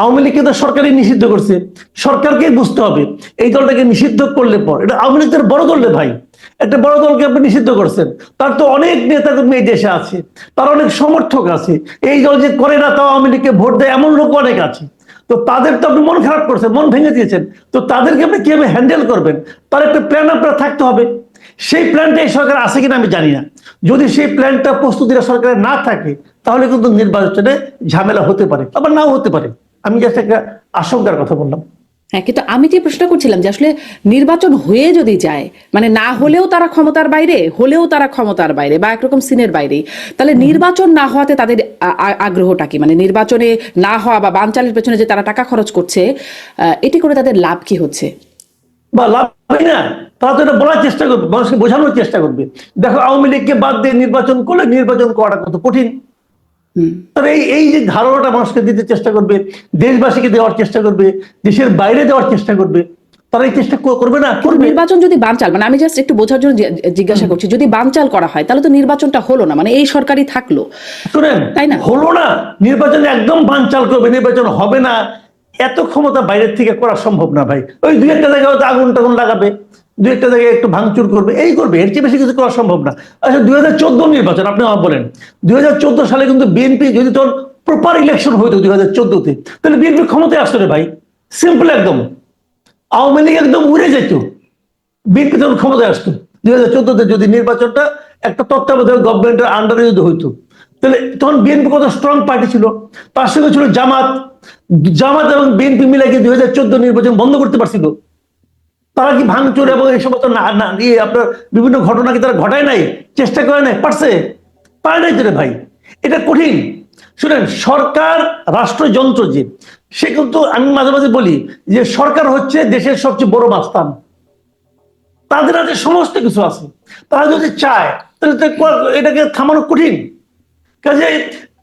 আওয়ামী লীগকে তো সরকারই নিষিদ্ধ করছে। সরকারকে বুঝতে হবে। এই দলটাকে নিষিদ্ধ করলে পর এটা আওয়ামী লীগের বড় দল ভাই। একটা বড় দলকে আপনি নিষিদ্ধ করছেন। তার তো অনেক নেতা কর্মী এই দেশে আছে। তার অনেক সমর্থক আছে। এই দল যে করে না, তাও আওয়ামী লীগকে ভোট দেয় এমন লোক অনেক আছে। তো তাদের তো আপনি মন খারাপ করছেন, মন ভেঙে দিয়েছেন। তো তাদেরকে আপনি কীভাবে হ্যান্ডেল করবেন? তার একটা প্ল্যান আপনার থাকতে হবে। সেই প্ল্যানটা এই সরকার আছে কিনা আমি জানি না। যদি সেই প্ল্যানটা প্রস্তুতিটা সরকারের না থাকে, তাহলে কিন্তু নির্বাচনে ঝামেলা হতে পারে, আবার নাও হতে পারে। আমি জাস্ট একটা আশঙ্কার কথা বললাম। হ্যাঁ কিন্তু আমি যে প্রশ্ন করছিলাম যে আসলে নির্বাচন হয়ে যদি যায় মানে না হলেও তারা ক্ষমতার বাইরে হলেও তারা ক্ষমতার বাইরে বা একরকম সিনের বাইরে তাহলে নির্বাচন না হওয়াতে তাদের আগ্রহটা কি? মানে নির্বাচনে না হওয়া বা বানচালের পেছনে যে তারা টাকা খরচ করছে এটি করে তাদের লাভ কি হচ্ছে? বা লাভ হয় না। তারা তো এটা বলার চেষ্টা করবে মানুষকে বোঝানোর চেষ্টা করবে। দেখো আওয়ামী লীগকে বাদ দিয়ে নির্বাচন করলে নির্বাচন করাটা কত কঠিন। এই এই যে ধারণাটা মানুষকে দিতে চেষ্টা করবে দেশবাসীকে দেওয়ার চেষ্টা করবে দেশের বাইরে দেওয়ার চেষ্টা করবে তারা এই চেষ্টা করবে না করবে। নির্বাচন যদি বানচাল মানে আমি জাস্ট একটু বোঝার জন্য জিজ্ঞাসা করছি যদি বানচাল করা হয় তাহলে তো নির্বাচনটা হলো না মানে এই সরকারই থাকল। শুনেন তাই না? হলো না নির্বাচন একদম বানচাল করবে নির্বাচন হবে না এত ক্ষমতা বাইরের থেকে করা সম্ভব না ভাই। ওই দুই একটা জায়গায় আগুন টাগুন লাগাবে দুই একটা জায়গায় একটু ভাঙচুর করবে, এই করবে, এর চেয়ে বেশি কিছু করা সম্ভব না। আচ্ছা দুই হাজার চোদ্দ নির্বাচন, আপনি আমার বলেন, দুই হাজার চোদ্দ সালে কিন্তু বিএনপি যদি তোর প্রপার ইলেকশন হইতো দুই হাজার চোদ্দতে, তাহলে বিএনপি ক্ষমতায় আসতো রে ভাই। সিম্পল একদম। আওয়ামী লীগ একদম উড়ে যেত। বিএনপি তখন ক্ষমতায় আসতো। দুই হাজার চোদ্দতে যদি নির্বাচনটা একটা তত্ত্বাবধায়ক গভর্নমেন্টের আন্ডারে যদি হইতো, তাহলে তখন বিএনপি কত স্ট্রং পার্টি ছিল। তার সঙ্গে ছিল জামাত। জামাত এবং বিএনপি মিলে কি দুই হাজার চোদ্দ নির্বাচন বন্ধ করতে পারছিল? তারা কি ভাঙচুর এবং এই সমস্ত না না ইয়ে আপনার বিভিন্ন ঘটনা কি তারা ঘটায় নাই? চেষ্টা করে নাই? পারছে? পারে নাই তো রে ভাই। এটা কঠিন। শুনেন, সরকার রাষ্ট্রযন্ত্র যে, সে কিন্তু আমি মাঝে মাঝে বলি যে সরকার হচ্ছে দেশের সবচেয়ে বড় মাস্তান তাদের হাতে সমস্ত কিছু আছে। তারা যদি চায়, তাহলে এটাকে থামানো কঠিন। কাজে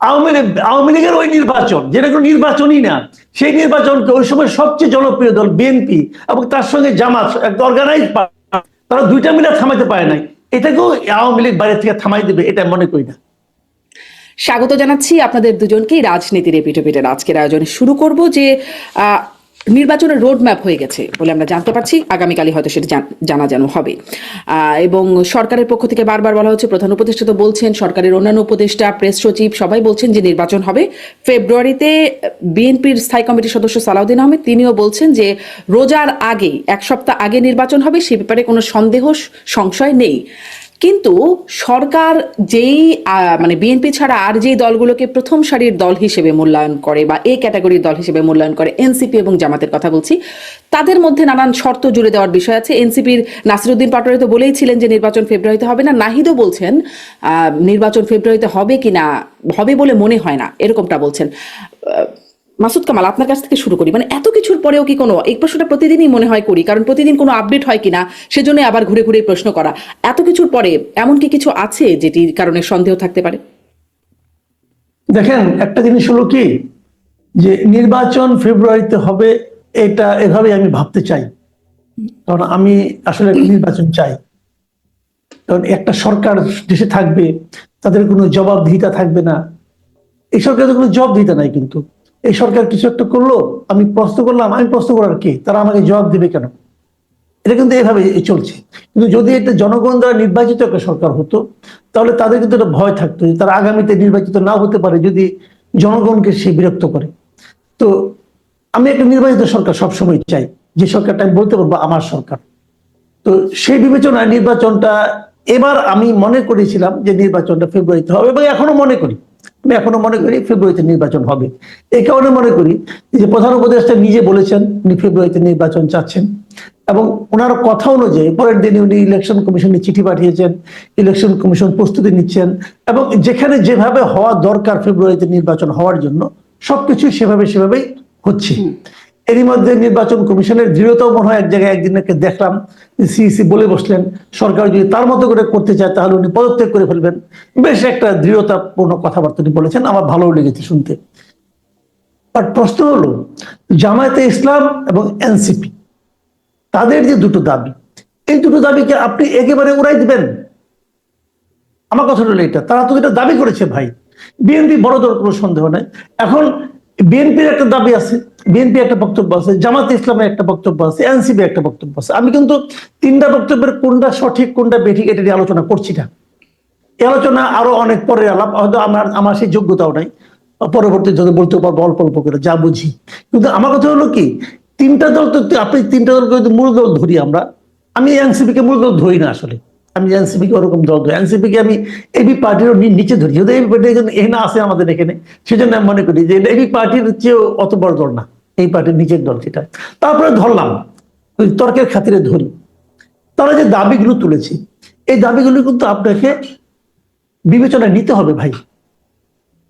আওয়ামী লীগ, আওয়ামী লীগের ওই নির্বাচন, যেটা কোনো নির্বাচনই না, সেই নির্বাচনকে ওই সময় সবচেয়ে জনপ্রিয় দল বিএনপি এবং তার সঙ্গে জামাত, একটা অর্গানাইজ তারা দুইটা মিলে থামাতে পারে নাই। এটাকেও আওয়ামী লীগ বাইরে থেকে থামাই দেবে, এটা মনে করি না। স্বাগত জানাচ্ছি আপনাদের দুজনকেই রাজনীতির এপিটোপিটের আজকের আয়োজনে শুরু করব যে নির্বাচনের রোড ম্যাপ হয়ে গেছে বলে আমরা জানতে পারছি। আগামীকালই হয়তো সেটা জানা জানো হবে। এবং সরকারের পক্ষ থেকে বারবার বলা হচ্ছে, প্রধান উপদেষ্টা তো বলছেন, সরকারের অন্যান্য উপদেষ্টা, প্রেস সচিব সবাই বলছেন যে নির্বাচন হবে। ফেব্রুয়ারিতে বিএনপির স্থায়ী কমিটির সদস্য সালাউদ্দিন আহমেদ, তিনিও বলছেন যে রোজার আগে, এক সপ্তাহ আগে নির্বাচন হবে, সে ব্যাপারে কোনো সন্দেহ, সংশয় নেই। কিন্তু সরকার যেই মানে বিএনপি ছাড়া আর যেই দলগুলোকে প্রথম সারির দল হিসেবে মূল্যায়ন করে বা এ ক্যাটাগরির দল হিসেবে মূল্যায়ন করে এনসিপি এবং জামাতের কথা বলছি, তাদের মধ্যে নানান শর্ত জুড়ে দেওয়ার বিষয় আছে। এনসিপির নাসিরুদ্দিন পাটোয়ারি তো বলেই ছিলেন যে নির্বাচন ফেব্রুয়ারিতে হবে না। নাহিদও বলছেন নির্বাচন ফেব্রুয়ারিতে হবে কি না হবে বলে মনে হয় না, এরকমটা বলছেন। মাসুদ কামাল, আপনার কাছ থেকে শুরু করি। মানে এত কিছুর পরেও কি কোনো এই প্রশ্নটা প্রতিদিনই মনে হয় করি? কারণ প্রতিদিন কোনো আপডেট হয় কিনা সেজন্য আবার ঘুরে ঘুরে প্রশ্ন করা। এত কিছুর পরে এমন কি কিছু আছে যেটির কারণে সন্দেহ থাকতে পারে? দেখেন, একটা জিনিস হলো কি, যে নির্বাচন ফেব্রুয়ারিতে হবে, এটা এভাবে আমি ভাবতে চাই। কারণ আমি আসলে নির্বাচন চাই। কারণ একটা সরকার দেশে থাকবে, তাদের কোনো জবাবদিহিতা থাকবে না। এই সরকারের কোনো জবাবদিহিতা নাই কিন্তু। এই সরকার কিছু একটা করল, আমি প্রশ্ন করলাম, আমি প্রশ্ন করার কি? তারা আমাকে জবাব দিবে কেন? এটা কিন্তু এভাবে চলছে। কিন্তু যদি এটা জনগণ দ্বারা নির্বাচিত একটা সরকার হতো, তাহলে তাদের কিন্তু একটা ভয় থাকতো যে তারা আগামীতে নির্বাচিত না হতে পারে যদি জনগণকে সে বিরক্ত করে। তো আমি একটা নির্বাচিত সরকার সবসময় চাই। যে সরকারটা আমি বলতে পারব আমার সরকার। তো সেই বিবেচনায় নির্বাচনটা এবার আমি মনে করেছিলাম যে নির্বাচনটা ফেব্রুয়ারিতে হবে এবং এখনও মনে করি। আমি এখনও মনে করি ফেব্রুয়ারিতে নির্বাচন হবে। এই কারণে মনে করি যে প্রধান উপদেষ্টা নিজে বলেছেন উনি ফেব্রুয়ারিতে নির্বাচন চাচ্ছেন এবং ওনার কথা অনুযায়ী পরের দিনে উনি ইলেকশন কমিশনে চিঠি পাঠিয়েছেন ইলেকশন কমিশন প্রস্তুতি নিচ্ছেন এবং যেখানে যেভাবে হওয়া দরকার ফেব্রুয়ারিতে নির্বাচন হওয়ার জন্য সবকিছু সেভাবে সেভাবেই হচ্ছে। এরই মধ্যে নির্বাচন কমিশনের দৃঢ়তাও মনে হয় এক জায়গায় একদিনকে দেখলাম সিইসি বলে বসলেন। সরকার যদি তার মতো করে করতে চায়, তাহলে উনি পদত্যাগ করে ফেলবেন। বেশ একটা দৃঢ়তাপূর্ণ কথাবার্তা উনি বলেছেন, আমার ভালো লেগেছে শুনতে। বাট প্রশ্ন হলো, জামায়াতে ইসলাম এবং এনসিপি, তাদের যে দুটো দাবি, এই দুটো দাবিকে আপনি একেবারে উড়াই দিবেন? আমার কথা হলো এটা, তারা তো এটা দাবি করেছে ভাই। বিএনপি বড় দল কোনো সন্দেহ নাই। এখন বিএনপির একটা দাবি আছে, বিএনপি একটা বক্তব্য আছে, জামাত ইসলামের একটা বক্তব্য আছে, এনসিপি একটা বক্তব্য আছে। আমি কিন্তু তিনটা বক্তব্যের কোনটা সঠিক, কোনটা বেঠিক, এটা নিয়ে আলোচনা করছি না। আলোচনা আরও অনেক পরে আলাপ, হয়তো আমার আমার সেই যোগ্যতাও নাই। পরবর্তী যদি বলতে পারব, অল্প অল্প করে যা বুঝি। কিন্তু আমার কথা হলো কি, তিনটা দল তো, আপনি তিনটা দলকে মূল দল ধরি আমরা, আমি এনসিপি কে মূল দল ধরি না আসলে। আমি এনসিপি কে ওরকম দল ধরি। এনসিপি কে আমি এবি পার্টির নিচে ধরি। যদি এবি পার্টি এখানে আসে আমাদের এখানে, সেজন্য আমি মনে করি যে এবি পার্টির চেয়েও অত বড় দল না। এই পার্টির নিচের দল সেটা তারপরে ধরলাম তর্কের খাতিরে ধরি। তারা যে দাবিগুলো তুলেছে, এই দাবিগুলো কিন্তু আপনাকে বিবেচনায় নিতে হবে ভাই।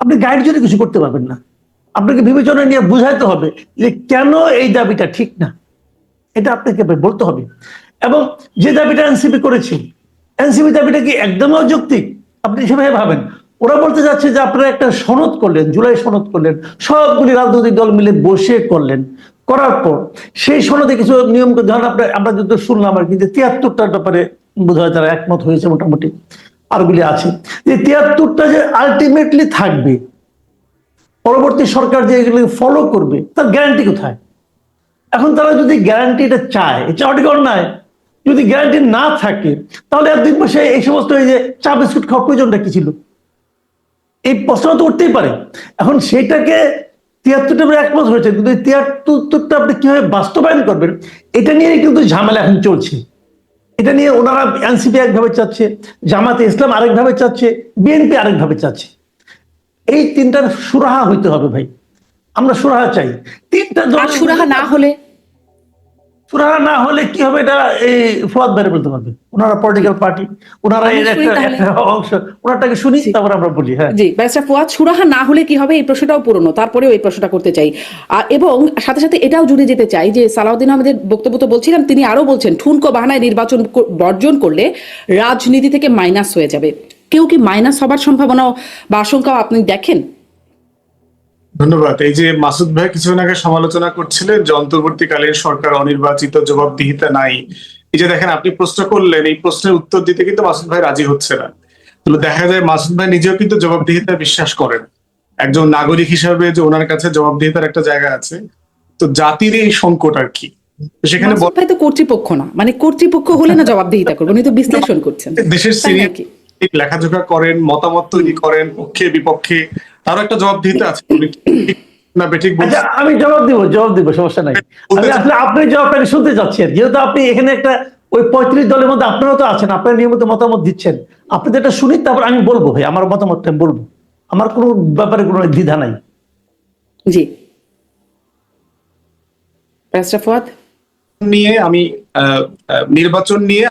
আপনি গাইড জন্য কিছু করতে পারবেন না, আপনাকে বিবেচনা নিয়ে বুঝাইতে হবে যে কেন এই দাবিটা ঠিক না। এটা আপনাকে বলতে হবে। এবং যে দাবিটা এনসিপি করেছে এনসিপি দাবিটা কি একদম অযৌক্তিক? আপনি সেভাবে ভাবেন। ওরা বলতে যাচ্ছে যে আপনারা একটা সনদ করলেন, জুলাই সনদ করলেন, সবগুলি রাজনৈতিক দল মিলে বসে করলেন। করার পর সেই সনদে কিছু নিয়ম ধরেন আপনার, আমরা যত শুনলাম আর কি যে তিয়াত্তরটার ব্যাপারে বোধ হয় তারা একমত হয়েছে মোটামুটি, আরগুলি আছে। যে তিয়াত্তরটা যে আলটিমেটলি থাকবে, পরবর্তী সরকার যে এগুলি ফলো করবে, তার গ্যারান্টি কোথায়? এখন তারা যদি গ্যারান্টিটা চায়, এটা চাওয়াটি অন্যায়। যদি গ্যারান্টি না থাকে তাহলে একদিন বসে এই সমস্ত এই যে চা বিস্কুট খাওয়ার প্রয়োজনটা কি ছিল? এই প্রশ্ন তো উঠতেই পারে। এখন সেটাকে তিয়াত্তরটা আমরা একমত হয়েছে কিন্তু এই তিয়াত্তরটা আপনি কীভাবে বাস্তবায়ন করবেন এটা নিয়ে কিন্তু ঝামেলা এখন চলছে। এটা নিয়ে ওনারা এনসিপি একভাবে চাচ্ছে জামাতে ইসলাম আরেকভাবে চাচ্ছে বিএনপি আরেকভাবে চাচ্ছে। এই তিনটার সুরাহা হইতে হবে ভাই। আমরা সুরাহা চাই। তিনটা সুরাহা না হলে সুরাহা না হলে কি হবে এটা এই ফুয়াদ বাইরে বলতে পারবে। ওনারা পলিটিক্যাল পার্টি ওনারা এর একটা অংশ। ওনারটাকে শুনি তারপর আমরা বলি হ্যাঁ। জি ব্যারিস্টার ফুয়াদ সুরাহা না হলে কি হবে? এই প্রশ্নটাও পুরনো তারপরেও এই প্রশ্নটা করতে চাই। এবং সাথে সাথে এটাও জুড়ে যেতে চাই যে সালাউদ্দিন আহমেদের বক্তব্য তো বলছিলাম তিনি আরও বলছেন ঠুনকো বাহানায় নির্বাচন বর্জন করলে রাজনীতি থেকে মাইনাস হয়ে যাবে। কেউ কি মাইনাস হবার সম্ভাবনা বা আশঙ্কাও আপনি দেখেন? ধন্যবাদ। এই যে মাসুদ ভাই কিছুদিন আগে সমালোচনা করছিলেন যে অন্তর্বর্তীকালীন সরকার অনির্বাচিত জবাবদিহিতা নাই। এই যে দেখেন আপনি প্রশ্ন করলেন এই প্রশ্নের উত্তর দিতে কিন্তু মাসুদ ভাই রাজি হচ্ছে না। তাহলে দেখা যায় মাসুদ ভাই নিজেও কিন্তু জবাবদিহিতা বিশ্বাস করেন। একজন নাগরিক হিসাবে যে ওনার কাছে জবাবদিহিতার একটা জায়গা আছে। তো জাতির এই সংকট আর কি? সেখানে কর্তৃপক্ষ না। মানে কর্তৃপক্ষ হলে না জবাবদিহিতা উনি তো বিশ্লেষণ করছেন। দেশের সিনিয়র নাকি? লেখাজোখা করেন মতামত তৈরি করেন পক্ষে বিপক্ষে তারও একটা জবাবদিহিতা আছে। না বেঠিক আচ্ছা আমি জবাব দিব জবাব দিব সমস্যা নাই। আমি আসলে আপনি জবাবটা শুনতে চাচ্ছি যেহেতু আপনি এখানে একটা ওই পঁয়ত্রিশ দলের মধ্যে আপনারাও তো আছেন আপনারা নিয়মিত মতামত দিচ্ছেন। আপনি যেটা শুনি তারপর আমি বলব ভাই আমার মতামতটা আমি বলব। আমার কোনো ব্যাপারে কোনো দ্বিধা নাই। জি। নিয়ে আমি নির্বাচন নিয়ে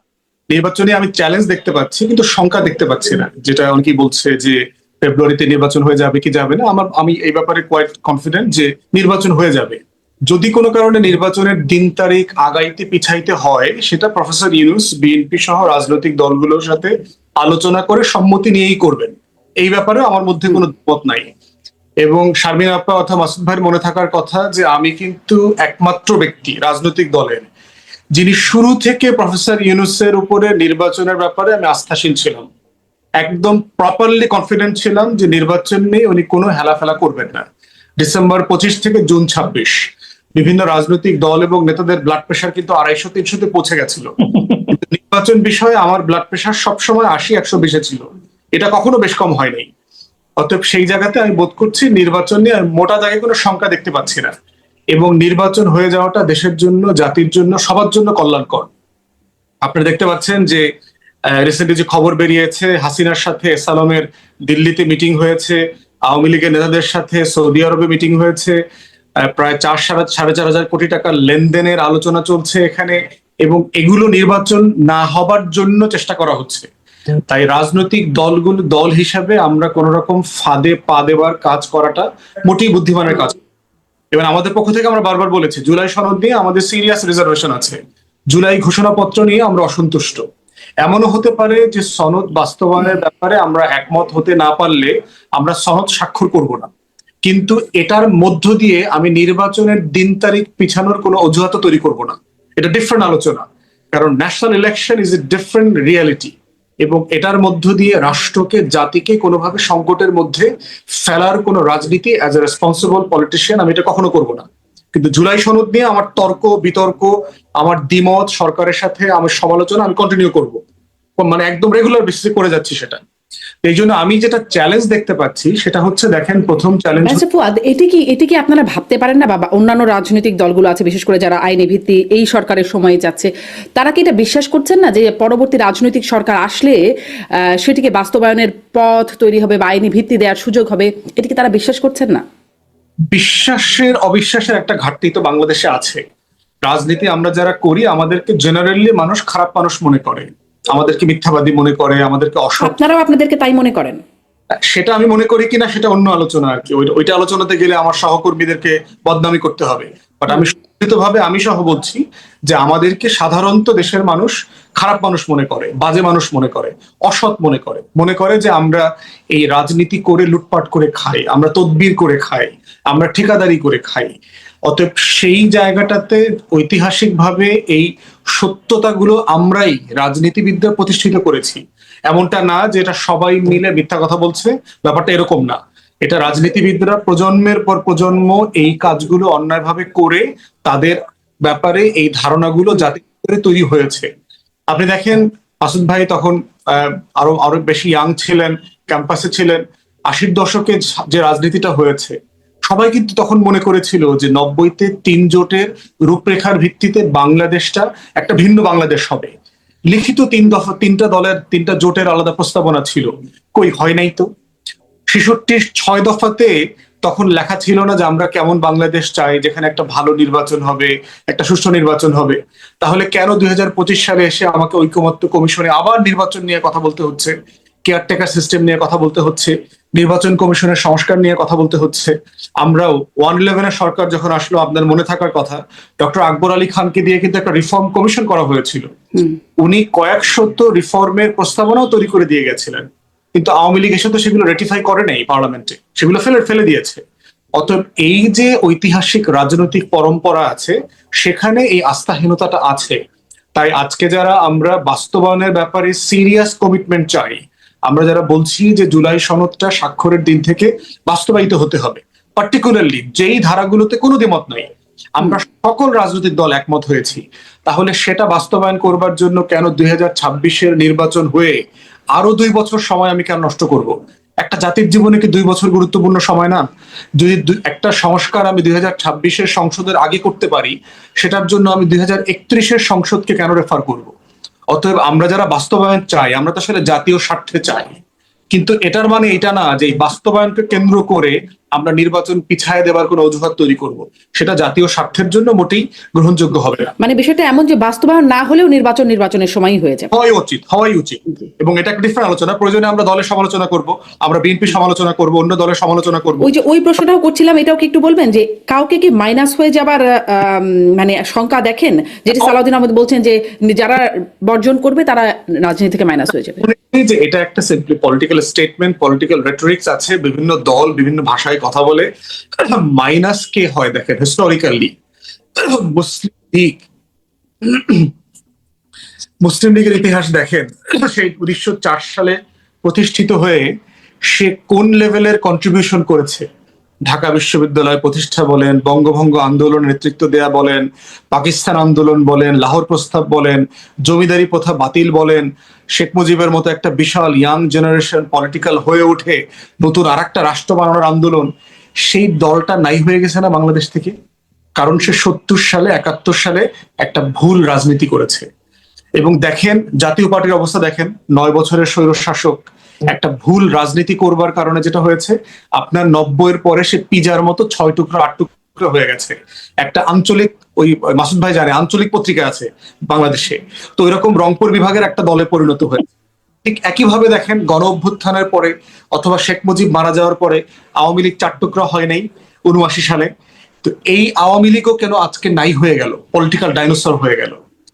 নির্বাচনে আমি চ্যালেঞ্জ দেখতে পাচ্ছি, কিন্তু সংখ্যা দেখতে পাচ্ছি না। যেটা অনেকেই বলছে যে ফেব্রুয়ারিতে নির্বাচন হয়ে যাবে কি যাবে না। আমার আমি এই ব্যাপারে কোয়াইট কনফিডেন্ট যে নির্বাচন হয়ে যাবে। যদি কোনো কারণে নির্বাচনের দিন তারিখ আগাইতে পিছাইতে হয়, সেটা প্রফেসর ইউনুস বিএনপি সহ রাজনৈতিক দলগুলোর সাথে আলোচনা করে সম্মতি নিয়েই করবেন। এই ব্যাপারে আমার মধ্যে কোনো মত নাই। এবং শারমিন আপা অথবা মাসুদ ভাইয়ের মনে থাকার কথা যে আমি কিন্তু একমাত্র ব্যক্তি রাজনৈতিক দলের। যিনি শুরু থেকে প্রফেসর ইউনুসের উপরে নির্বাচনের ব্যাপারে আমি আস্থাশীল ছিলাম। একদম প্রপারলি কনফিডেন্ট ছিলাম যে নির্বাচন নিয়ে উনি কোনো হেলাফেলা করবেন না। ডিসেম্বর পঁচিশ থেকে জুন ছাব্বিশ। বিভিন্ন রাজনৈতিক দল এবং নেতাদের ব্লাড প্রেশার কিন্তু আড়াইশো, তিনশোতে পৌঁছে গেছিল। নির্বাচন বিষয়ে আমার ব্লাড প্রেশার সবসময় আশি, একশো বিশে ছিল। এটা কখনো বেশ কম হয়নি অতএব সেই জায়গাতে আমি বোধ করছি নির্বাচন নিয়ে মোটা দাগে কোনো শঙ্কা দেখতে পাচ্ছি না। এবং নির্বাচন হয়ে যাওয়াটা দেশের জন্য, জাতির জন্য, সবার জন্য কল্যাণকর। আপনারা দেখতে পাচ্ছেন যে রিসেন্টলি যে খবর বেরিয়েছে, হাসিনার সাথে এসালমের দিল্লিতে মিটিং হয়েছে, আওয়ামী লীগের নেতাদের সাথে সৌদি আরবে মিটিং হয়েছে প্রায় চার, সাড়ে সাড়ে চার হাজার কোটি টাকার লেনদেনের আলোচনা চলছে এখানে এবং এগুলো নির্বাচন না হবার জন্য চেষ্টা করা হচ্ছে। তাই রাজনৈতিক দলগুলো, দল হিসাবে আমরা কোন রকম ফাঁদে পা দেওয়ার কাজ করাটা মোটেই বুদ্ধিমানের কাজ এবার আমাদের পক্ষ থেকে আমরা বারবার বলেছি, জুলাই সনদ নিয়ে আমাদের সিরিয়াস রিজার্ভেশন আছে। জুলাই ঘোষণাপত্র নিয়ে আমরা অসন্তুষ্ট। এমনও হতে পারে যে সনদ বাস্তবায়নের ব্যাপারে আমরা একমত হতে না পারলে আমরা সনদ স্বাক্ষর করব না। কিন্তু এটার মধ্য দিয়ে আমি নির্বাচনের দিন তারিখ পিছানোর কোনো অজুহাত তৈরি করব না। এটা ডিফারেন্ট আলোচনা। কারণ national election is a different reality এবং এটার মধ্য দিয়ে রাষ্ট্রকে, জাতিকে কোনোভাবে সংকটের মধ্যে ফেলার কোনো রাজনীতি অ্যাজ এ রেসপন্সিবল পলিটিশিয়ান আমি এটা কখনো করব না। কিন্তু জুলাই সনদ নিয়ে আমার তর্ক, বিতর্ক, আমার দ্বিমত সরকারের সাথে আমার সমালোচনা আমি কন্টিনিউ করব। মানে একদম রেগুলার বেসিসে করে যাচ্ছি সেটা। এই জন্য আমি যেটা চ্যালেঞ্জ দেখতে পাচ্ছি সেটা হচ্ছে দেখেন প্রথম চ্যালেঞ্জ আচ্ছা ফুয়াদ এটি কি এটি কি আপনারা ভাবতে পারেন না বা অন্যান্য রাজনৈতিক দলগুলো আছে বিশেষ করে যারা আইনি ভিত্তি এই সরকারের সময় যাচ্ছে তারা কি এটা বিশ্বাস করছেন না যে পরবর্তী রাজনৈতিক সরকার আসলে সেটিকে বাস্তবায়নের পথ তৈরি হবে বা আইনি ভিত্তি দেওয়ার সুযোগ হবে এটি কি তারা বিশ্বাস করছেন না? বিশ্বাসের অবিশ্বাসের একটা ঘাটতি তো বাংলাদেশে আছে। রাজনীতি আমরা যারা করি আমাদেরকে জেনারেলি মানুষ খারাপ মানুষ মনে করে। আমাদেরকে মিথ্যাবাদী মনে করে আমাদেরকে অসৎ আপনারাও আপনাদেরকে তাই মনে করেন? সেটা আমি মনে করি কিনা সেটা অন্য আলোচনা আর কি। ওইটা আলোচনাতে গেলে আমার সহকর্মীদেরকে বদনামি করতে হবে। বাট আমি ভাবে আমি সহ বলছি যে আমাদেরকে সাধারণত দেশের মানুষ খারাপ মানুষ মনে করে বাজে মানুষ মনে করে অসৎ মনে করে। মনে করে যে আমরা এই রাজনীতি করে লুটপাট করে খাই আমরা তদবির করে খাই আমরা ঠিকাদারি করে খাই। অতএব সেই জায়গাটাতে ঐতিহাসিকভাবে এই সত্যতাগুলো আমরাই রাজনীতিবিদরা প্রতিষ্ঠিত করেছি। এমনটা না যে এটা সবাই মিলে মিথ্যা কথা বলছে, ব্যাপারটা এরকম না। এটা রাজনীতিবিদরা প্রজন্মের পর প্রজন্ম এই কাজগুলো অন্যায়ভাবে করে তাদের ব্যাপারে এই ধারণাগুলো জাতি করে তৈরি হয়েছে। আপনি দেখেন, মাসুদ ভাই তখন আরও আরও বেশি ইয়াং ছিলেন ক্যাম্পাসে ছিলেন। আশির দশকে যে রাজনীতিটা হয়েছে সবাই কিন্তু তখন মনে করেছিল যে নব্বইতে তিন জোটের রূপরেখার ভিত্তিতে বাংলাদেশটা একটা ভিন্ন বাংলাদেশ হবে। লিখিত তিন দফা, তিনটা দলের, তিনটা জোটের আলাদা প্রস্তাবনা ছিল। কই, হয় নাই তো? ছেষট্টির ছয় দফাতে তখন লেখা ছিল না যে আমরা কেমন বাংলাদেশ চাই, যেখানে একটা ভালো নির্বাচন হবে, একটা সুষ্ঠু নির্বাচন হবে। তাহলে কেন দুই হাজার পঁচিশ সালে এসে আমাকে ঐকমত্য কমিশনে আবার নির্বাচন নিয়ে কথা বলতে হচ্ছে? কেয়ারটেকার সিস্টেম নিয়ে কথা বলতে হচ্ছে? নির্বাচন কমিশনের সংস্কার নিয়ে কথা বলতে হচ্ছে। আমরাও ওয়ান ইলেভেনের সরকার যখন আসলো আপনার মনে থাকার কথা ডক্টর আকবর আলী খানকে দিয়ে কিন্তু একটা রিফর্ম কমিশন করা হয়েছিল। উনি কয়েক শত রিফর্মের প্রস্তাবনাও তৈরি করে দিয়ে গেছিলেন। কিন্তু আওয়ামী লীগ এসে তো সেগুলো রেটিফাই করে নাই পার্লামেন্টে। সেগুলো ফেলে ফেলে দিয়েছে। অতএব এই যে ঐতিহাসিক রাজনৈতিক পরম্পরা আছে সেখানে এই আস্থাহীনতাটা আছে। তাই আজকে যারা আমরা বাস্তবায়নের ব্যাপারে সিরিয়াস কমিটমেন্ট চাই আমরা যারা বলছি যে জুলাই সনদটা স্বাক্ষরের দিন থেকে বাস্তবায়িত হতে হবে পার্টিকুলারলি যেই ধারাগুলোতে কোনো দ্বিমত নাই, আমরা সকল রাজনৈতিক দল একমত হয়েছি, তাহলে সেটা বাস্তবায়ন করবার জন্য কেন দুই ছাব্বিশের নির্বাচন হয়ে আরও দুই বছর সময় আমি কেন নষ্ট করব? একটা জাতির জীবনে কি দুই বছর গুরুত্বপূর্ণ সময় না? যদি একটা সংস্কার আমি দুই হাজার ছাব্বিশের সংসদের আগে করতে পারি, সেটার জন্য আমি দুই হাজার একত্রিশের সংসদকে কেন রেফার করব? অতএব আমরা যারা বাস্তবায়ন চাই, আমরা তো আসলে জাতীয় স্বার্থে চাই। কিন্তু এটার মানে এটা না যে বাস্তবায়নকে কেন্দ্র করে আমরা নির্বাচন পিছায় দেবার কোনো অজুহাত তৈরি করব। সেটা জাতীয় স্বার্থের জন্য মোটেই গ্রহণযোগ্য হবে না। মানে বিষয়টা এমন যে বাস্তবায়ন না হলেও নির্বাচন নির্বাচনের সময়ই হয়ে যাবে। হওয়াই উচিত হওয়াই উচিত। এবং এটা একটা ডিফারেন্ট আলোচনা। প্রয়োজনে আমরা দলের সমালোচনা করব আমরা বিএনপি সমালোচনা করব অন্য দলের সমালোচনা করব। ওই যে ওই প্রশ্নটাও করছিলাম এটাও কি একটু বলবেন? যে কাউকে কি মাইনাস হয়ে যাবার মানে শঙ্কা দেখেন? যেটি সালাউদ্দিন আহমদ বলছেন যে যারা বর্জন করবে তারা রাজনীতি থেকে মাইনাস হয়ে যাবে। যে এটা একটা simply political statement political rhetorics আছে। বিভিন্ন দল বিভিন্ন ভাষায় কথা বলে, মাইনাস কে হয় দেখেন হিস্টোরিক্যালি মুসলিম লীগ, মুসলিম লীগের ইতিহাস দেখেন, সেই উনিশশো চার সালে প্রতিষ্ঠিত হয়ে সে কোন লেভেলের কন্ট্রিবিউশন করেছে? ঢাকা বিশ্ববিদ্যালয় প্রতিষ্ঠা বলেন, বঙ্গভঙ্গ আন্দোলন নেতৃত্ব দেয়া বলেন, পাকিস্তান আন্দোলন বলেন, লাহোর প্রস্তাব বলেন, জমিদারি প্রথা বাতিল বলেন শেখ মুজিবের মতো একটা বিশাল ইয়াং জেনারেশন পলিটিক্যাল হয়ে ওঠে নতুন আর একটা রাষ্ট্র বানানোর আন্দোলন, সেই দলটা নাই হয়ে গেছে না বাংলাদেশ থেকে? কারণ সে সত্তর সালে, একাত্তর সালে একটা ভুল রাজনীতি করেছে। এবং দেখেন, জাতীয় পার্টির অবস্থা দেখেন, নয় বছরের স্বৈর শাসক একটা ভুল রাজনীতি করবার কারণে যেটা হয়েছে, আপনার নব্বইয়ের পরে সে পিজার মতো ছয় টুকরো, আট টুকরো হয়ে গেছে। একটা আঞ্চলিক ওই মাসুদ ভাই জানে, আঞ্চলিক পত্রিকা আছে বাংলাদেশে। তো এরকম রংপুর বিভাগের একটা দলে পরিণত হয়েছে। ঠিক একইভাবে দেখেন, গণ অভ্যুত্থানের পরে অথবা শেখ মুজিব মারা যাওয়ার পরে আওয়ামী লীগ চার টুকরা হয় নাই উনআশি সালে। তো এই আওয়ামী লীগও কেন আজকে নাই হয়ে গেল? পলিটিক্যাল ডাইনোসর হয়ে গেল।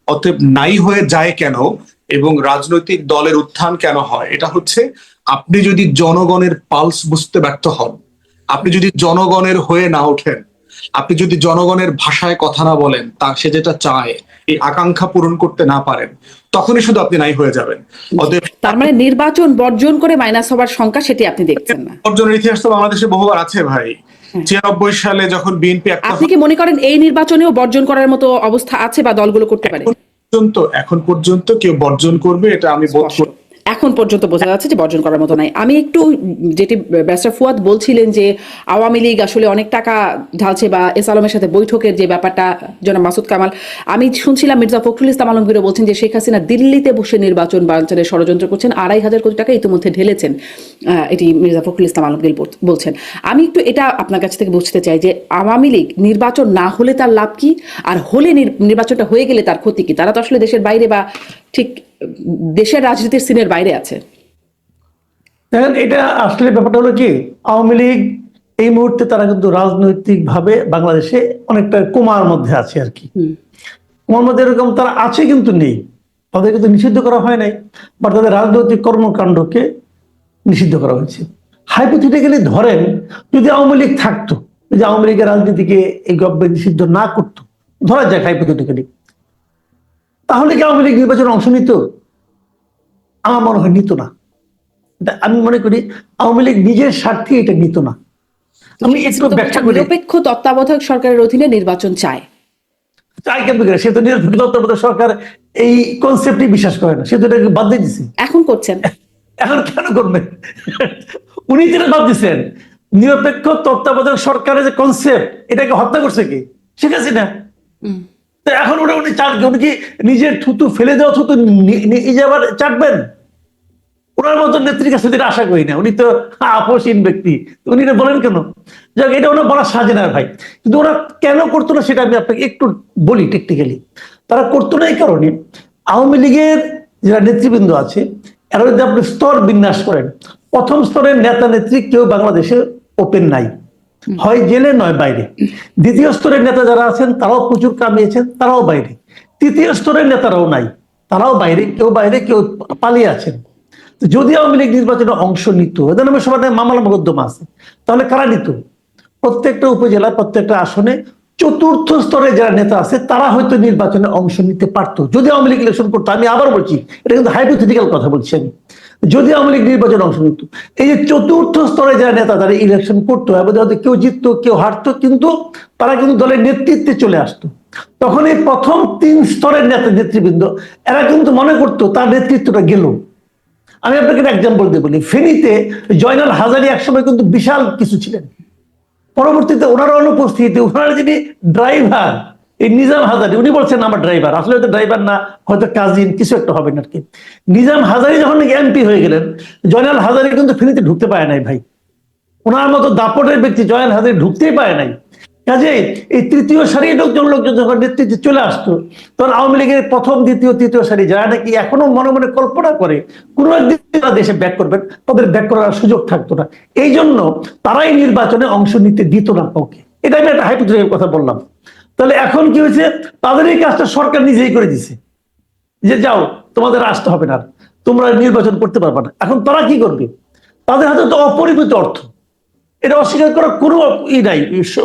অতএব নাই হয়ে যায় কেন? এবং রাজনৈতিক দলের উত্থান কেন হয়? এটা হচ্ছে আপনি যদি জনগণের পালস বুঝতে ব্যর্থ হন, আপনি যদি জনগণের হয়ে না ওঠেন আপনি যদি জনগণের ভাষায় কথা না বলেন তা সে যেটা চায় এই আকাঙ্ক্ষা পূরণ করতে না পারেন তখনই শুধু আপনি নাই হয়ে যাবেন। অতএব তার মানে নির্বাচন বর্জন করে মাইনাস হওয়ার সংখ্যা সেটি আপনি দেখছেন না। অর্জনের ইতিহাস তো বাংলাদেশে বহুবার আছে ভাই। ছিয়ানব্বই সালে যখন বিএনপি আপনি কি মনে করেন এই নির্বাচনেও বর্জন করার মতো অবস্থা আছে বা দলগুলো করতে পারে? পর্যন্ত এখন পর্যন্ত কেউ বর্জন করবে এটা আমি বোধ করি। এখন পর্যন্ত বোঝা যাচ্ছে যে বর্জন করার মতো নাই। আমি একটু যেটি ব্যারিস্টার ফুয়াদ বলছিলেন যে আওয়ামী লীগ আসলে অনেক টাকা ঢালছে বা এস আলমের সাথে বৈঠকের যে ব্যাপারটা, জনাব মাসুদ কামাল, আমি শুনছিলাম মির্জা ফখরুল ইসলাম আলমগীরও বলছেন যে শেখ হাসিনা দিল্লিতে বসে নির্বাচন বাঞ্চারের ষড়যন্ত্র করছেন, আড়াই হাজার কোটি টাকা ইতিমধ্যে ঢেলেছেন এটি মির্জা ফখরুল ইসলাম আলমগীর বলছেন। আমি একটু এটা আপনার কাছ থেকে বুঝতে চাই যে আওয়ামী লীগ নির্বাচন না হলে তার লাভ কি? আর হলে নির- নির্বাচনটা হয়ে গেলে তার ক্ষতি কি? তারা তো আসলে দেশের বাইরে বা ঠিক দেশের রাজনীতির সিনের বাইরে আছে। দেখেন এটা আসলে ব্যাপারটা হলো কি আওয়ামী লীগ এই মুহূর্তে তারা কিন্তু রাজনৈতিক ভাবে বাংলাদেশে অনেকটা কোমার মধ্যে আছে আর কি। কোমার মধ্যে এরকম তারা আছে কিন্তু নেই। তাদের কিন্তু নিষিদ্ধ করা হয় নাই বা তাদের রাজনৈতিক কর্মকাণ্ডকে নিষিদ্ধ করা হয়েছে। হাইপোথেটিক্যালি ধরেন যদি আওয়ামী লীগ থাকতো যদি আওয়ামী লীগের রাজনীতিকে এই গভর্নমেন্ট নিষিদ্ধ না করতো ধরা যাক হাইপোথেটিক্যালি তাহলে কি আওয়ামী লীগ নির্বাচনে অংশ নিত? আমার মনে হয় নিত না। আমি মনে করি আওয়ামী লীগ নিজের স্বার্থে এটা নিত না। আমি একটু ব্যাখ্যা করি। নিরপেক্ষ তত্ত্বাবধায়ক সরকারের অধীনে নির্বাচন চায়। চাই কেন করে? সে তো নিরপেক্ষ তত্ত্বাবধায়ক সরকার এই কনসেপ্টই বিশ্বাস করে না। সে তো এটাকে বাদ দিয়ে দিছে। এখন করছেন। এখন কেন করবেন উনি যেটা বাদ দিচ্ছেন নিরপেক্ষ তত্ত্বাবধায়ক সরকারের যে কনসেপ্ট এটাকে হত্যা করছে কি? ঠিক আছে না হুম। তো এখন ওটা উনি চাট উনি কি নিজের থুতু ফেলে দেওয়া থুতু নিজে আবার চাটবেন? ওনার মতো নেত্রীর কাছে এটা আশা করি না। উনি তো আপসীন ব্যক্তি। উনি এটা বলেন কেন? যাক, এটা ওনার বলা সাজে না ভাই। কিন্তু ওরা কেন করতো না সেটা আমি আপনাকে একটু বলি টেকনিক্যালি তারা করতো না এই কারণে আওয়ামী লীগের যারা নেতৃবৃন্দ আছে, এরা যদি আপনি স্তর বিন্যাস করেন, প্রথম স্তরের নেতা নেত্রী কেউ বাংলাদেশে ওপেন নাই। হয় জেলে, নয় বাইরে। দ্বিতীয় স্তরের নেতা যারা আছেন, তারাও প্রচুর কামিয়েছেন, তারাও বাইরে। তৃতীয় স্তরের নেতারাও নাই, তারাও বাইরে, কেউ বাইরে, কেউ পালিয়ে আছেন। যদি আওয়ামী লীগ নির্বাচনে অংশ নিত এদের নামে সবার মামলা মোকদ্দমা আছে, তাহলে কারা নিত? প্রত্যেকটা উপজেলা, প্রত্যেকটা আসনে চতুর্থ স্তরে যারা নেতা আছে, তারা হয়তো নির্বাচনে অংশ নিতে পারতো। যদি আওয়ামী লীগ ইলেকশন করতো, আমি আবার বলছি, এটা কিন্তু হাইপোথেটিক্যাল কথা বলছি আমি। যদি আওয়ামী লীগ নির্বাচনে অংশ নিত। এই যে চতুর্থ স্তরে যারা নেতা, তারা ইলেকশন করতো এবং হয়তো কেউ জিততো, কেউ হারতো, কিন্তু তারা কিন্তু দলের নেতৃত্বে চলে আসতো। তখন এই প্রথম তিন স্তরের নেতা, নেতৃবৃন্দ, এরা কিন্তু মনে করতো তার নেতৃত্বটা গেল। আমি আপনাকে এক্সাম্পল দিয়ে বলি। ফেনীতে জয়নাল হাজারি একসময় কিন্তু বিশাল কিছু ছিলেন। পরবর্তীতে ওনার অনুপস্থিতি ওনারা যিনি ড্রাইভার এই নিজাম হাজারি, উনি বলছেন আমার ড্রাইভার আসলে হয়তো ড্রাইভার না, হয়তো কাজিন কিছু একটা হবে না আর কি নিজাম হাজারি যখন নাকি এমপি হয়ে গেলেন, জয়নাল হাজারি কিন্তু ফেনীতে ঢুকতে পারে নাই ভাই। ওনার মতো দাপটের ব্যক্তি জয়নাল হাজারি ঢুকতেই পারে নাই। কাজে এই তৃতীয় সারির লোকজন লোকজন যখন নেতৃত্বে চলে আসতো, তখন আওয়ামী লীগের প্রথম, দ্বিতীয়, তৃতীয় সারি যারা নাকি এখনও মনে মনে কল্পনা করে, কোনো একদিন দেশে ব্যাক করবেন, তাদের ব্যাক করার সুযোগ থাকতো না। এই জন্য তারাই নির্বাচনে অংশ নিতে দিত না কাউকে। এটা আমি একটা হাইপোথেটিক্যাল কথা বললাম। তাহলে এখন কি হয়েছে? তাদের এই কাজটা সরকার নিজেই করে দিছে। যে যাও, তোমাদের আসতে হবে না। তোমরা নির্বাচন করতে পারবে না। এখন তারা কি করবে? তাদের হাতে তো অপরিমিত অর্থ। এটা অস্বীকার করার কোনো ই নাই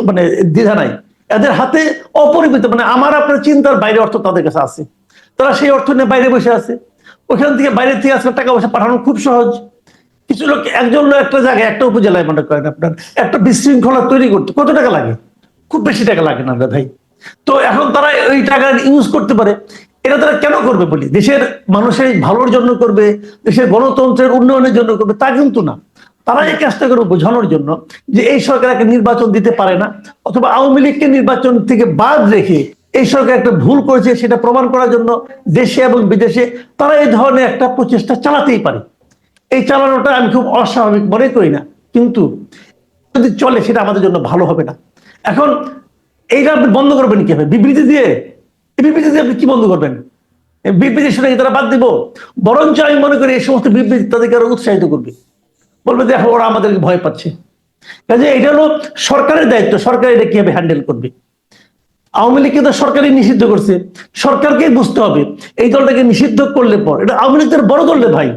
মানে দ্বিধা নাই। এদের হাতে অপরিমিত মানে আমার আপনার চিন্তার বাইরে অর্থ তাদের কাছে আছে। তারা সেই অর্থ নিয়ে বাইরে বসে আছে। ওখান থেকে বাইরে থেকে আসলে টাকা পয়সা পাঠানো খুব সহজ। কিছু লোক, একজন লোক একটা জায়গায়, একটা উপজেলায় মনে করেন আপনার, একটা বিশৃঙ্খলা তৈরি করতে কত টাকা লাগে? খুব বেশি টাকা লাগে না ভাই। তো এখন তারা ওই টাকা ইউজ করতে পারে। এটা তারা কেন করবে বলি? দেশের মানুষের ভালোর জন্য করবে, দেশের গণতন্ত্রের উন্নয়নের জন্য করবে, তা কিন্তু না। তারা এই কাজটা করে বোঝানোর জন্য যে এই সরকার একটা নির্বাচন দিতে পারে না, অথবা আওয়ামী লীগকে নির্বাচন থেকে বাদ রেখে এই সরকার একটা ভুল করেছে সেটা প্রমাণ করার জন্য দেশে এবং বিদেশে তারা এই ধরনের একটা প্রচেষ্টা চালাতেই পারে। এই চালানোটা আমি খুব অস্বাভাবিক মনে করি না। কিন্তু যদি চলে সেটা আমাদের জন্য ভালো হবে না। এখন এইটা আপনি বন্ধ করবেন কীভাবে বিবৃতি দিয়ে বিবৃতি দিয়ে আপনি কি বন্ধ করবেন? বিবৃতি শুনে তারা বাদ দিব? বরঞ্চ আমি মনে করি এই সমস্ত বিবৃতি তাদেরকে আরও উৎসাহিত করবে। বলবে দেখো ওরা আমাদেরকে ভয় পাচ্ছে। কাজে এটা হলো সরকারের দায়িত্ব, সরকার এটা কীভাবে হ্যান্ডেল করবে? আওয়ামী লীগকে তো সরকারই নিষিদ্ধ করছে। সরকারকেই বুঝতে হবে। এই দলটাকে নিষিদ্ধ করলে পর, এটা আওয়ামী লীগের বড় দল ভাই।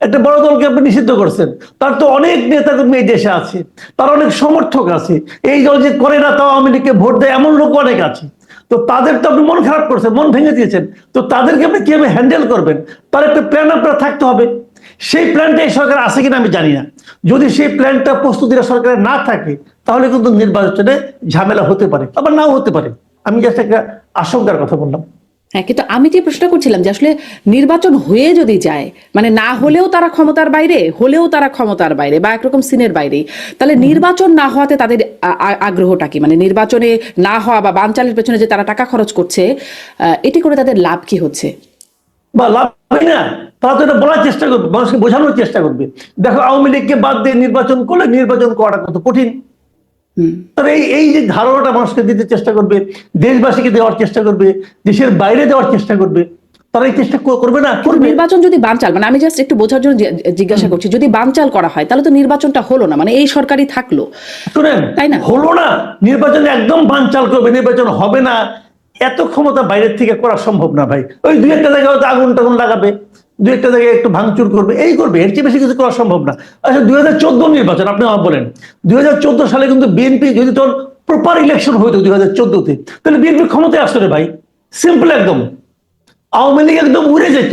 একটা বড় দলকে আপনি নিষিদ্ধ করছেন। তার তো অনেক নেতা কর্মী এই দেশে আছে। তার অনেক সমর্থক আছে। এই দল যে করে না, তাও আওয়ামী লীগকে ভোট দেয় এমন লোক অনেক আছে। তো তাদের তো আপনি মন খারাপ করছেন, মন ভেঙে দিয়েছেন। তো তাদেরকে আপনি কীভাবে হ্যান্ডেল করবেন? তার একটা প্ল্যান আপনার থাকতে হবে। সেই প্ল্যানটা এই সরকার আছে কিনা আমি জানি না। যদি সেই প্ল্যানটা প্রস্তুতিটা সরকারের না থাকে, তাহলে কিন্তু নির্বাচনে ঝামেলা হতে পারে, আবার নাও হতে পারে। আমি জাস্ট একটা আশঙ্কার কথা বললাম। হ্যাঁ কিন্তু আমি যে প্রশ্ন করছিলাম যে আসলে নির্বাচন হয়ে যদি যায় মানে না হলেও তারা ক্ষমতার বাইরে হলেও তারা ক্ষমতার বাইরে বা একরকম সিনের বাইরে তাহলে নির্বাচন না হওয়াতে তাদের আগ্রহটা কি? মানে নির্বাচনে না হওয়া বা বানচালের পেছনে যে তারা টাকা খরচ করছে আহ, এটি করে তাদের লাভ কি হচ্ছে? বা লাভ না। তারা তো এটা বলার চেষ্টা করবে মানুষকে বোঝানোর চেষ্টা করবে। দেখো আওয়ামী লীগকে বাদ দিয়ে নির্বাচন করলে নির্বাচন করাটা কত কঠিন। তারা এই এই যে ধারণাটা মানুষকে দিতে চেষ্টা করবে দেশবাসীকে দেওয়ার চেষ্টা করবে দেশের বাইরে দেওয়ার চেষ্টা করবে তারা এই চেষ্টা করবে না করবে। নির্বাচন যদি বানচাল মানে আমি জাস্ট একটু বোঝার জন্য জিজ্ঞাসা করছি যদি বানচাল করা হয় তাহলে তো নির্বাচনটা হলো না মানে এই সরকারই থাকল। শুনেন তাই না? হলো না নির্বাচন একদম বানচাল করবে নির্বাচন হবে না এত ক্ষমতা বাইরের থেকে করা সম্ভব না ভাই। ওই দুই একটা জায়গায় আগুন টাগুন লাগাবে। দুই একটা জায়গায় একটু ভাঙচুর করবে, এই করবে, এর চেয়ে বেশি কিছু করা সম্ভব না। আচ্ছা দুই হাজার চোদ্দ নির্বাচন, আপনি আমার বলেন, দুই হাজার চোদ্দ সালে কিন্তু বিএনপি যদি তখন প্রপার ইলেকশন হইতো দুই হাজার চোদ্দতে, তাহলে বিএনপি ক্ষমতায় আসতো রে ভাই। সিম্পল একদম। আওয়ামী লীগ একদম উড়ে যেত।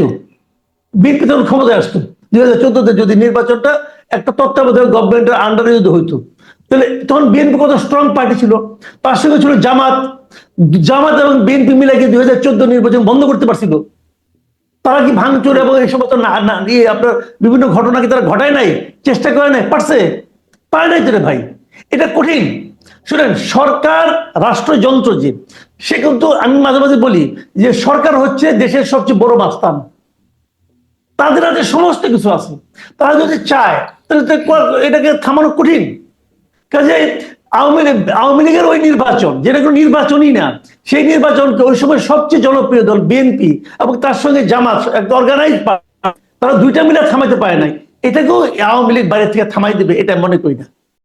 বিএনপি তখন ক্ষমতায় আসতো। দুই হাজার চোদ্দতে যদি নির্বাচনটা একটা তত্ত্বাবধায়ক গভর্নমেন্টের আন্ডারে যদি হইতো, তাহলে তখন বিএনপি কত স্ট্রং পার্টি ছিল। তার সঙ্গে ছিল জামাত। জামাত এবং বিএনপি মিলে গিয়ে দুই হাজার চোদ্দ নির্বাচন বন্ধ করতে পারছিল? তারা কি ভাঙচুর এবং এই সমস্ত না না ইয়ে আপনার বিভিন্ন ঘটনা কি তারা ঘটায় নাই? চেষ্টা করে নাই? পারছে? পারে নাই তো রে ভাই। এটা কঠিন। শুনেন, সরকার রাষ্ট্রযন্ত্র যে, সে কিন্তু আমি মাঝে মাঝে বলি যে সরকার হচ্ছে দেশের সবচেয়ে বড় মাস্তান তাদের হাতে সমস্ত কিছু আছে। তারা যদি চায়, তাহলে এটাকে থামানো কঠিন। কাজে আওয়ামী আওয়ামী লীগের ওই নির্বাচন, যেটা কোনো নির্বাচনই না, সেই নির্বাচনকে ওই সময় সবচেয়ে জনপ্রিয় দল বিএনপি এবং তার সঙ্গে জামাত, একটা অর্গানাইজ তারা দুইটা মিলে থামাইতে পারে নাই। এটাকেও আওয়ামী লীগ বাইরে থেকে থামাই দেবে, এটা মনে করি না।